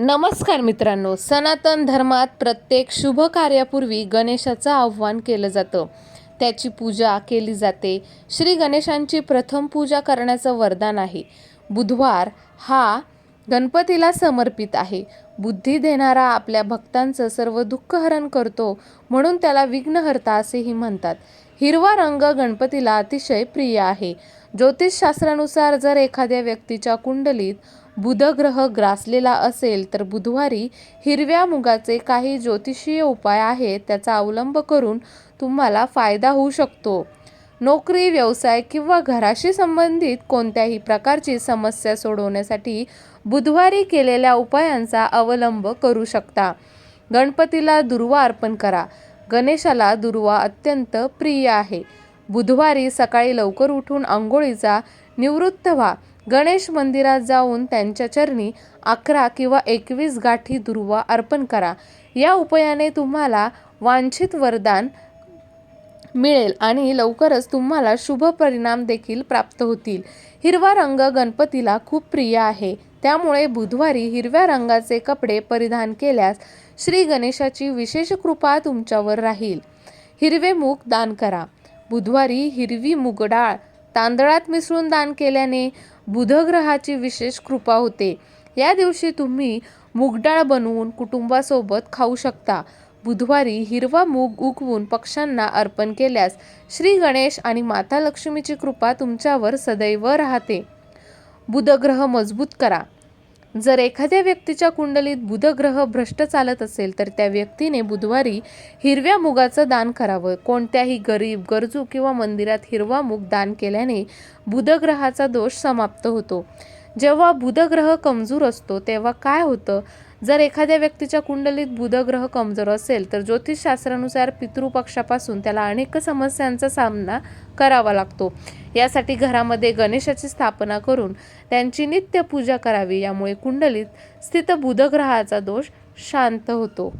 नमस्कार मित्रांनो सनातन धर्मात प्रत्येक शुभ कार्यापूर्वी गणेशाचं आव्हान केलं जातं. त्याची पूजा केली जाते. श्री गणेशांची प्रथम पूजा करण्याचं वरदान आहे. बुधवार हा गणपतीला समर्पित आहे. बुद्धी देणारा आपल्या भक्तांचं सर्व दुःख हरण करतो म्हणून त्याला विघ्नहर्ता असेही म्हणतात. हिरवा रंग गणपतीला अतिशय प्रिय आहे. ज्योतिषशास्त्रानुसार जर एखाद्या व्यक्तीच्या कुंडलीत बुधग्रह ग्रासलेला असेल तर बुधवारी हिरव्या मुगाचे काही ज्योतिषीय उपाय आहेत त्याचा अवलंब करून तुम्हाला फायदा होऊ शकतो. नोकरी व्यवसाय किंवा घराशी संबंधित कोणत्याही प्रकारची समस्या सोडवण्यासाठी बुधवारी केलेल्या उपायांचा अवलंब करू शकता. गणपतीला दुर्वा अर्पण करा. गणेशाला दुर्वा अत्यंत प्रिय आहे. बुधवारी सकाळी लवकर उठून आंघोळीचा निवृत्त व्हा. गणेश मंदिरात जाऊन त्यांच्या चरणी अकरा किंवा एकवीस गाठी दुर्वा अर्पण करा. या उपायाने तुम्हाला वांछित वरदान मिळेल आणि लवकरच तुम्हाला शुभ परिणाम देखील प्राप्त होतील. हिरवा रंग गणपतीला खूप प्रिय आहे. त्यामुळे बुधवारी हिरव्या रंगाचे कपडे परिधान केल्यास श्री गणेशाची विशेष कृपा तुमच्यावर राहील. हिरवे मूग दान करा. बुधवारी हिरवी मुगडाळ तांदळात मिसळून दान केल्याने बुधग्रहाची विशेष कृपा होते. या दिवशी तुम्ही मूगडाळ बनवून कुटुंबासोबत खाऊ शकता. बुधवारी हिरवा मूग उगवून पक्ष्यांना अर्पण केल्यास श्री गणेश आणि माता लक्ष्मीची कृपा तुमच्यावर सदैव राहते. बुधग्रह मजबूत करा. जर एखाद्या व्यक्तीच्या कुंडलीत बुधग्रह भ्रष्ट चालत असेल तर त्या व्यक्तीने बुधवारी हिरव्या मुगाचं दान करावं. कोणत्याही गरीब गरजू किंवा मंदिरात हिरवा मूग दान केल्याने बुधग्रहाचा दोष समाप्त होतो. जेव्हा बुधग्रह कमजोर असतो तेव्हा काय होतं? जर एखाद्या व्यक्तीच्या कुंडलीत बुधग्रह कमजोर असेल तर ज्योतिषशास्त्रानुसार पितृपक्षापासून त्याला अनेक समस्यांचा सामना करावा लागतो. यासाठी घरामध्ये गणेशाची स्थापना करून त्यांची नित्य पूजा करावी. यामुळे कुंडलीत स्थित बुधग्रहाचा दोष शांत होतो.